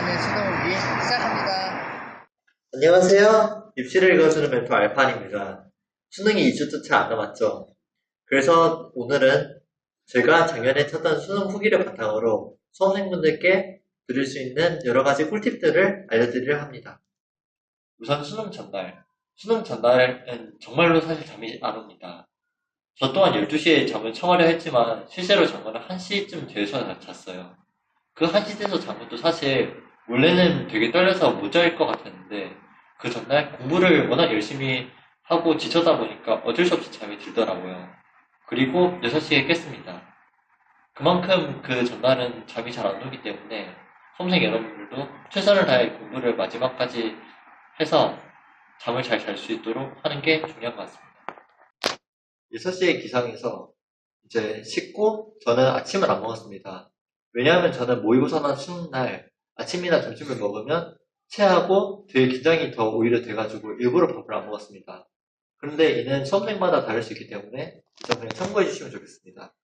진행하는 수능 우기 시작합니다. 안녕하세요. 입시를 읽어주는 멘토 알판입니다. 수능이 2주도 채 안 남았죠. 그래서 오늘은 제가 작년에 쳤던 수능 후기를 바탕으로 수험생분들께 드릴 수 있는 여러 가지 꿀팁들을 알려드리려 합니다. 우선 수능 전날. 수능 전날은 정말로 사실 잠이 안 옵니다. 저 또한 12시에 잠을 청하려 했지만 실제로 잔 거는 1시쯤 돼서 잤어요. 그 1시 돼서 잔 것도 사실 원래는 되게 떨려서 못잘것 같았는데 그 전날 공부를 워낙 열심히 하고 지쳐다 보니까 어쩔 수 없이 잠이 들더라고요. 그리고 6시에 깼습니다. 그만큼 그 전날은 잠이 잘 안 오기 때문에 수험생 여러분들도 최선을 다해 공부를 마지막까지 해서 잠을 잘 잘 수 있도록 하는 게 중요한 것 같습니다. 6시에 기상해서 이제 씻고 저는 아침을 안 먹었습니다. 왜냐하면 저는 모의고사나 수능 날 아침이나 점심을 먹으면 체하고 되게 긴장이 더 오히려 돼가지고 일부러 밥을 안 먹었습니다. 그런데 이는 수험생마다 다를 수 있기 때문에 이 점 그냥 참고해 주시면 좋겠습니다.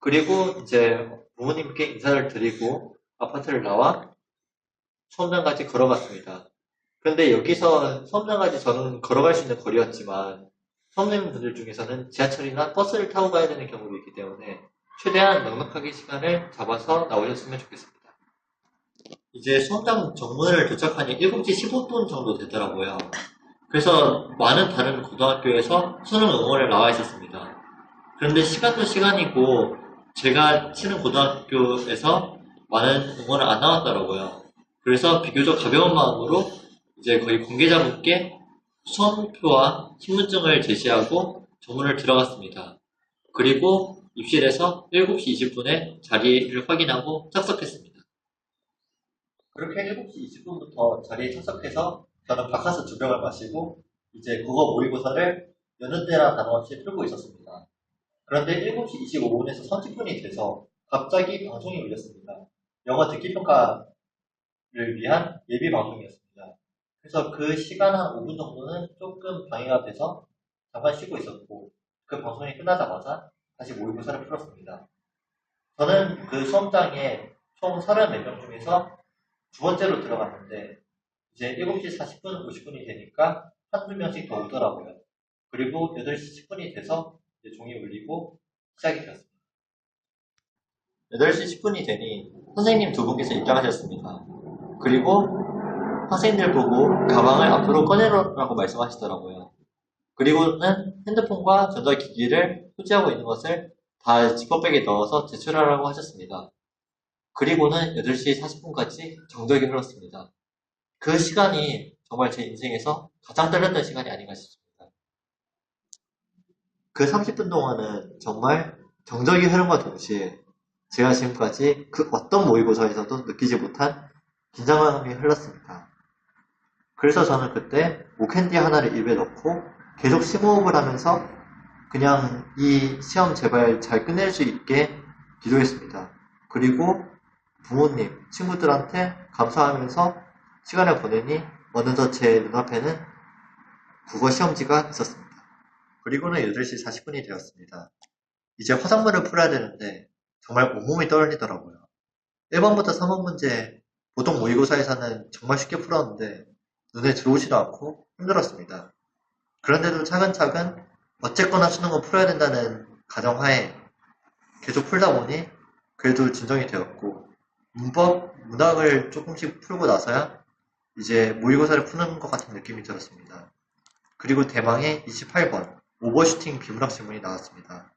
그리고 이제 부모님께 인사를 드리고 아파트를 나와 수험장까지 걸어갔습니다. 그런데 여기서 수험장까지 저는 걸어갈 수 있는 거리였지만 수험생분들 중에서는 지하철이나 버스를 타고 가야 되는 경우도 있기 때문에 최대한 넉넉하게 시간을 잡아서 나오셨으면 좋겠습니다. 이제 수험장 정문을 도착하니 7시 15분 정도 되더라고요. 그래서 많은 다른 고등학교에서 수능 응원을 나와 있었습니다. 그런데 시간도 시간이고 제가 치는 고등학교에서 많은 응원을 안 나왔더라고요. 그래서 비교적 가벼운 마음으로 이제 거의 관계자분께 수험표와 신분증을 제시하고 정문을 들어갔습니다. 그리고 입실에서 7시 20분에 자리를 확인하고 착석했습니다. 그렇게 7시 20분부터 자리에 착석해서 저는 바카스 두 병을 마시고 이제 국어 모의고사를 여느 때나 다름없이 풀고 있었습니다. 그런데 7시 25분에서 30분이 돼서 갑자기 방송이 울렸습니다. 영어 듣기 평가를 위한 예비 방송이었습니다. 그래서 그 시간 한 5분 정도는 조금 방해가 돼서 잠깐 쉬고 있었고 그 방송이 끝나자마자 다시 모의고사를 풀었습니다. 저는 그 수험장에 총 34명 중에서 두 번째로 들어갔는데 이제 7시 40분, 50분이 되니까 한두 명씩 더 오더라고요. 그리고 8시 10분이 돼서 종이 울리고 시작이 되었습니다. 8시 10분이 되니 선생님 두 분께서 입장하셨습니다. 그리고 학생들 보고 가방을 앞으로 꺼내라고 말씀하시더라고요. 그리고는 핸드폰과 전자기기를 소지하고 있는 것을 다 지퍼백에 넣어서 제출하라고 하셨습니다. 그리고는 8시 40분까지 정적이 흘렀습니다. 그 시간이 정말 제 인생에서 가장 떨렸던 시간이 아닌가 싶습니다. 그 30분 동안은 정말 정적이 흐름과 동시에 제가 지금까지 그 어떤 모의고사에서도 느끼지 못한 긴장감이 흘렀습니다. 그래서 저는 그때 목캔디 하나를 입에 넣고 계속 심호흡을 하면서 그냥 이 시험 제발 잘 끝낼 수 있게 기도했습니다. 그리고 부모님, 친구들한테 감사하면서 시간을 보내니 어느덧 제 눈앞에는 국어 시험지가 있었습니다. 그리고는 8시 40분이 되었습니다. 이제 화작물을 풀어야 되는데 정말 온몸이 떨리더라고요. 1번부터 3번 문제 보통 모의고사에서는 정말 쉽게 풀었는데 눈에 들어오지도 않고 힘들었습니다. 그런데도 차근차근 어쨌거나 수능은 풀어야 된다는 가정하에 계속 풀다 보니 그래도 진정이 되었고 문법, 문학을 조금씩 풀고 나서야 이제 모의고사를 푸는 것 같은 느낌이 들었습니다. 그리고 대망의 28번 오버슈팅 비문학 지문이 나왔습니다.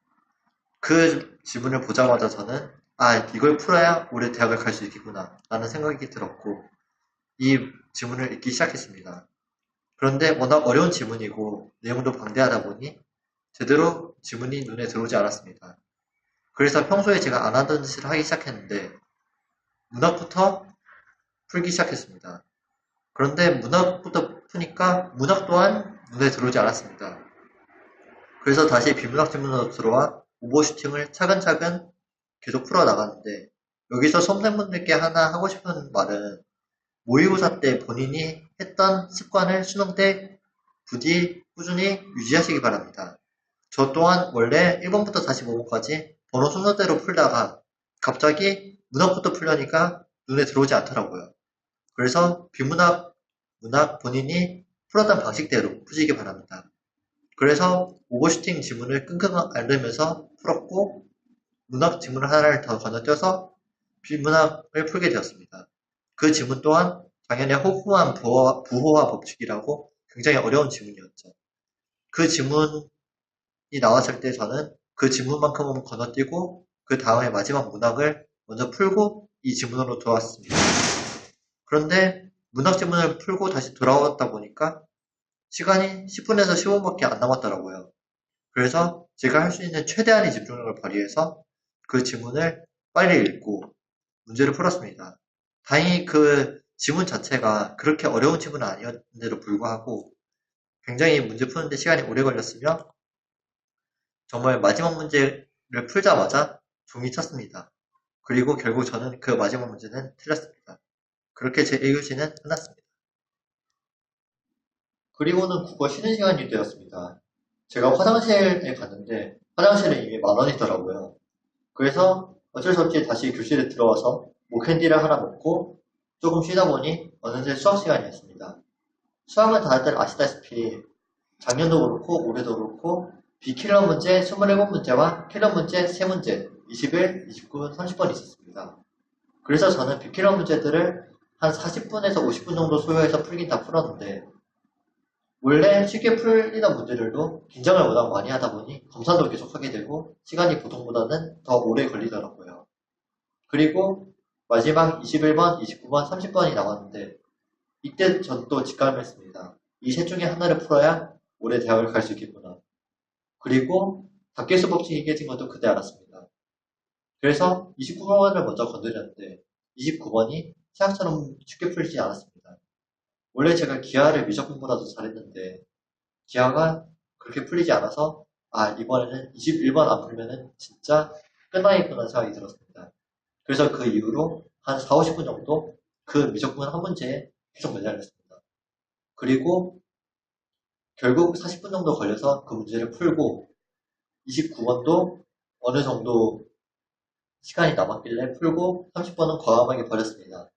그 지문을 보자마자 저는 아 이걸 풀어야 올해 대학을 갈 수 있겠구나 라는 생각이 들었고 이 지문을 읽기 시작했습니다. 그런데 워낙 어려운 지문이고 내용도 방대하다 보니 제대로 지문이 눈에 들어오지 않았습니다. 그래서 평소에 제가 안 하던 짓을 하기 시작했는데 문학부터 풀기 시작했습니다. 그런데 문학부터 푸니까 문학 또한 눈에 들어오지 않았습니다. 그래서 다시 비문학 지문으로 들어와 오버슈팅을 차근차근 계속 풀어나갔는데 여기서 수험생분들께 하나 하고 싶은 말은 모의고사 때 본인이 했던 습관을 수능 때 부디 꾸준히 유지하시기 바랍니다. 저 또한 원래 1번부터 45번까지 번호 순서대로 풀다가 갑자기 문학부터 풀려니까 눈에 들어오지 않더라고요. 그래서 비문학, 문학 본인이 풀었던 방식대로 푸시기 바랍니다. 그래서 오버슈팅 지문을 끙끙 앓으면서 풀었고 문학 지문 하나를 더 건너뛰어서 비문학을 풀게 되었습니다. 그 지문 또한 당연히 호후한 부호와, 부호화 법칙이라고 굉장히 어려운 지문이었죠. 그 지문이 나왔을 때 저는 그 지문만큼은 건너뛰고 그 다음에 마지막 문학을 먼저 풀고 이 지문으로 돌아왔습니다. 그런데 문학 지문을 풀고 다시 돌아왔다 보니까 시간이 10분에서 15분밖에 안 남았더라고요. 그래서 제가 할 수 있는 최대한의 집중력을 발휘해서 그 지문을 빨리 읽고 문제를 풀었습니다. 다행히 그 지문 자체가 그렇게 어려운 지문은 아니었는데도 불구하고 굉장히 문제 푸는데 시간이 오래 걸렸으며 정말 마지막 문제를 풀자마자 종이 쳤습니다. 그리고 결국 저는 그 마지막 문제는 틀렸습니다. 그렇게 제 1교시는 끝났습니다. 그리고는 국어 쉬는 시간이 되었습니다. 제가 화장실에 갔는데 화장실에 이미 만 원이더라고요. 그래서 어쩔 수 없이 다시 교실에 들어와서 목캔디를 하나 먹고 조금 쉬다 보니 어느새 수학 시간이었습니다. 수학은 다들 아시다시피 작년도 그렇고 올해도 그렇고 비킬러 문제 27문제와 킬러 문제 3문제 21, 29, 30번 있었습니다. 그래서 저는 비킬러 문제들을 한 40분에서 50분 정도 소요해서 풀긴 다 풀었는데 원래 쉽게 풀리던 문제들도 긴장을 워낙 많이 하다 보니 검사도 계속 하게 되고 시간이 보통보다는 더 오래 걸리더라고요. 그리고 마지막 21번, 29번, 30번이 나왔는데 이때 전 또 직감했습니다. 이 셋 중에 하나를 풀어야 올해 대학을 갈 수 있겠구나. 그리고 박계수 법칙이 깨진 것도 그때 알았습니다. 그래서 29번을 먼저 건드렸는데 29번이 생각처럼 쉽게 풀리지 않았습니다. 원래 제가 기하를 미적분보다도 잘했는데 기하가 그렇게 풀리지 않아서 아 이번에는 21번 안 풀면은 진짜 끝나겠구나 생각이 들었습니다. 그래서 그 이후로 한 4, 50분 정도 그 미적분 한 문제에 계속 매달렸습니다. 그리고 결국 40분 정도 걸려서 그 문제를 풀고 29번도 어느 정도 시간이 남았길래 풀고 30번은 과감하게 버렸습니다.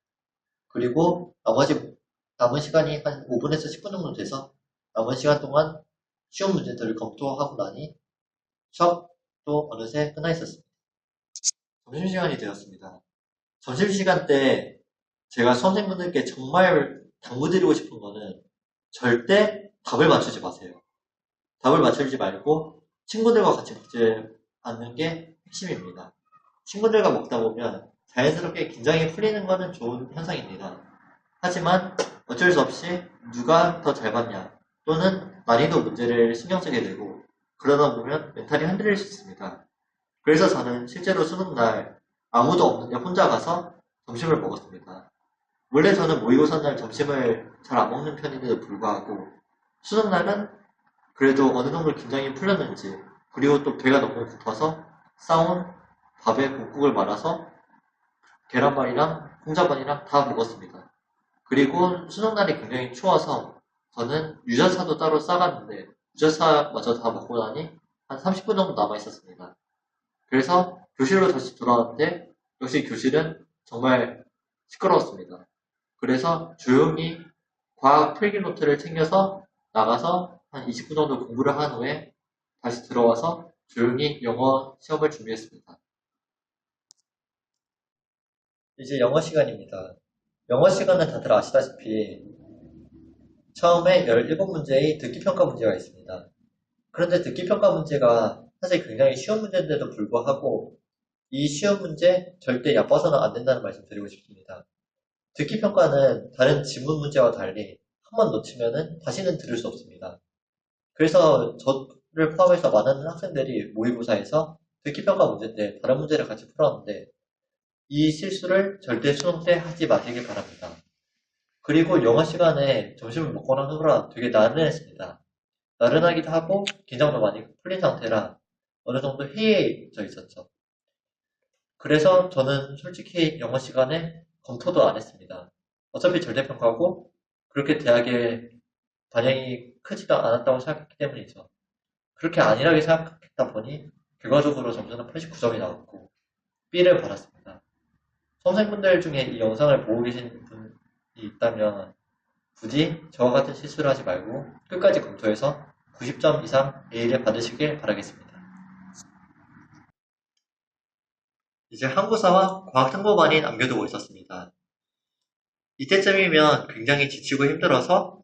그리고 나머지 남은 시간이 한 5분에서 10분 정도 돼서 남은 시간 동안 쉬운 문제들을 검토하고 나니 수업도 어느새 끝나 있었습니다. 점심시간이 되었습니다. 점심시간 때 제가 수험생분들께 정말 당부드리고 싶은 거는 절대 답을 맞추지 마세요. 답을 맞추지 말고 친구들과 같이 먹지 않는 게 핵심입니다. 친구들과 먹다 보면 자연스럽게 긴장이 풀리는 것은 좋은 현상입니다. 하지만 어쩔 수 없이 누가 더 잘 봤냐 또는 난이도 문제를 신경 쓰게 되고 그러다 보면 멘탈이 흔들릴 수 있습니다. 그래서 저는 실제로 수능날 아무도 없는데 혼자 가서 점심을 먹었습니다. 원래 저는 모의고사 날 점심을 잘 안 먹는 편인데도 불구하고 수능날은 그래도 어느 정도 긴장이 풀렸는지 그리고 또 배가 너무 고파서 싸온 밥에 국국을 말아서 계란말이랑 콩자반이랑 다 먹었습니다. 그리고 수능날이 굉장히 추워서 저는 유자차도 따로 싸갔는데 유자차마저 다 먹고 나니 한 30분 정도 남아 있었습니다. 그래서 교실로 다시 돌아왔는데 역시 교실은 정말 시끄러웠습니다. 그래서 조용히 과학 필기 노트를 챙겨서 나가서 한 20분 정도 공부를 한 후에 다시 들어와서 조용히 영어 시험을 준비했습니다. 이제 영어 시간입니다. 영어 시간은 다들 아시다시피 처음에 17문제의 듣기평가 문제가 있습니다. 그런데 듣기평가 문제가 사실 굉장히 쉬운 문제인데도 불구하고 이 쉬운 문제 절대 얕봐서는 안 된다는 말씀 드리고 싶습니다. 듣기평가는 다른 지문 문제와 달리 한 번 놓치면은 다시는 들을 수 없습니다. 그래서 저를 포함해서 많은 학생들이 모의고사에서 듣기평가 문제 때 다른 문제를 같이 풀었는데 이 실수를 절대 수능 때 하지 마시길 바랍니다. 그리고 영어 시간에 점심을 먹거나 하느라 되게 나른했습니다. 나른하기도 하고 긴장도 많이 풀린 상태라 어느 정도 해이해져 있었죠. 그래서 저는 솔직히 영어 시간에 검토도 안 했습니다. 어차피 절대평가고 그렇게 대학에 반영이 크지가 않았다고 생각했기 때문이죠. 그렇게 안일하게 생각했다 보니 결과적으로 점수는 89점이 나왔고 B를 받았습니다. 선생님들 중에 이 영상을 보고 계신 분 있다면 부디 저와 같은 실수를 하지 말고 끝까지 검토해서 90점 이상 A를 받으시길 바라겠습니다. 이제 항구사와 과학탐구반이 남겨두고 있었습니다. 이때쯤이면 굉장히 지치고 힘들어서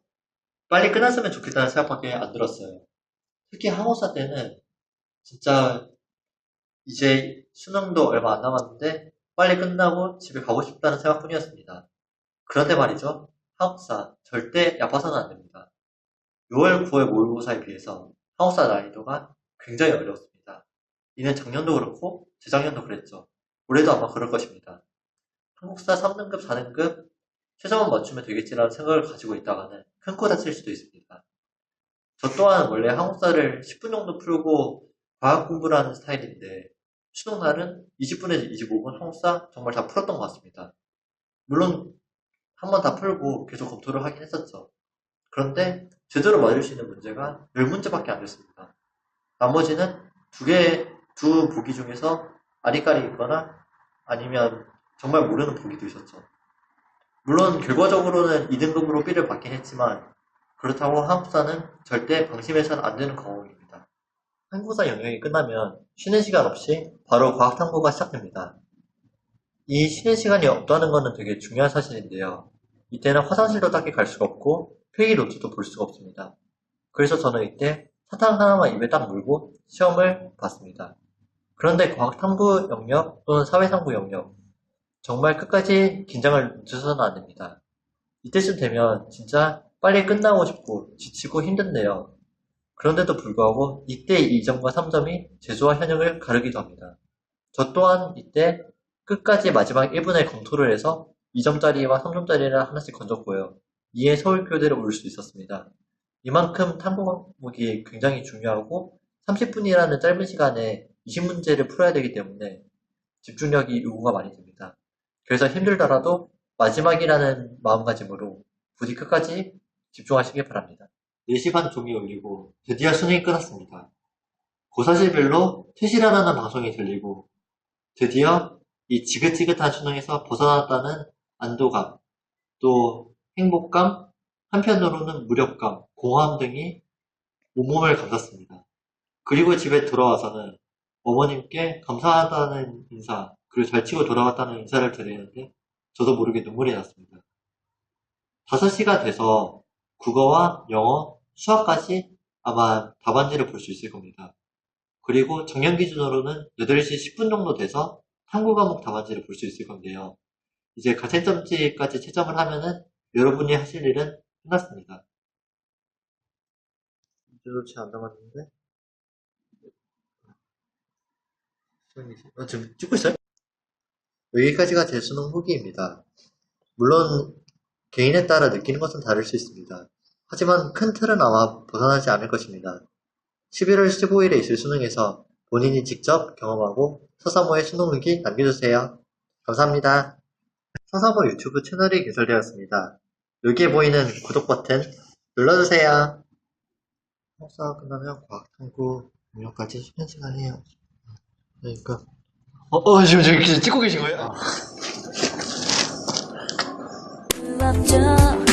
빨리 끝났으면 좋겠다는 생각밖에 안 들었어요. 특히 항구사 때는 진짜 이제 수능도 얼마 안 남았는데 빨리 끝나고 집에 가고 싶다는 생각뿐이었습니다. 그런데 말이죠. 한국사 절대 얕봐서는 안 됩니다. 6월, 9월 모의고사에 비해서 한국사 난이도가 굉장히 어려웠습니다. 이는 작년도 그렇고 재작년도 그랬죠. 올해도 아마 그럴 것입니다. 한국사 3등급, 4등급 최저만 맞추면 되겠지라는 생각을 가지고 있다가는 큰 코 다칠 수도 있습니다. 저 또한 원래 한국사를 10분 정도 풀고 과학 공부를 하는 스타일인데 수능날은 20분에서 25분 한국사 정말 다 풀었던 것 같습니다. 물론 한 번 다 풀고 계속 검토를 하긴 했었죠. 그런데 제대로 맞을 수 있는 문제가 10문제밖에 안 됐습니다. 나머지는 두 개, 두 보기 중에서 아리까리 있거나 아니면 정말 모르는 보기도 있었죠. 물론 결과적으로는 2등급으로 B를 받긴 했지만 그렇다고 한국사는 절대 방심해서는 안 되는 과목입니다. 한국사 영역이 끝나면 쉬는 시간 없이 바로 과학탐구가 시작됩니다. 이 쉬는 시간이 없다는 것은 되게 중요한 사실인데요. 이때는 화장실도 딱히 갈 수가 없고 필기 노트도 볼 수가 없습니다. 그래서 저는 이때 사탕 하나만 입에 딱 물고 시험을 봤습니다. 그런데 과학탐구 영역 또는 사회탐구 영역 정말 끝까지 긴장을 늦어서는 안 됩니다. 이때쯤 되면 진짜 빨리 끝나고 싶고 지치고 힘든데요. 그런데도 불구하고 이때 2점과 3점이 재수와 현역을 가르기도 합니다. 저 또한 이때 끝까지 마지막 1분에 검토를 해서 2점짜리와 3점짜리를 하나씩 건졌고요. 이에 서울교대를 올 수 있었습니다. 이만큼 탐구 과목이 굉장히 중요하고 30분이라는 짧은 시간에 20문제를 풀어야 되기 때문에 집중력이 요구가 많이 됩니다. 그래서 힘들더라도 마지막이라는 마음가짐으로 부디 끝까지 집중하시길 바랍니다. 4시간 종이 울리고 드디어 수능이 끝났습니다. 고사실별로 퇴실하라는 방송이 들리고 드디어 이 지긋지긋한 수능에서 벗어났다는 안도감, 또 행복감, 한편으로는 무력감, 공허함 등이 온몸을 감쌌습니다. 그리고 집에 돌아와서는 어머님께 감사하다는 인사, 그리고 잘 치고 돌아왔다는 인사를 드리는데 저도 모르게 눈물이 났습니다. 5시가 돼서 국어와 영어, 수학까지 아마 답안지를 볼 수 있을 겁니다. 그리고 작년 기준으로는 8시 10분 정도 돼서 탐구 과목 답안지를 볼 수 있을 건데요. 이제 가채점지까지 채점을 하면은 여러분이 하실 일은 끝났습니다. 이제도 채안 남았는데? 어, 지금 찍고 있어요? 여기까지가 제 수능 후기입니다. 물론 개인에 따라 느끼는 것은 다를 수 있습니다. 하지만 큰 틀은 아마 벗어나지 않을 것입니다. 11월 15일에 있을 수능에서 본인이 직접 경험하고 서사모의 수능 후기 남겨주세요. 감사합니다. 서사모 유튜브 채널이 개설되었습니다. 여기에 보이는 구독 버튼 눌러주세요. 학사 끝나면 과학탐구 능력까지 쉬는 시간이에요. 그러니까 어, 어 지금 저기 찍고 계신 거예요? 장미하게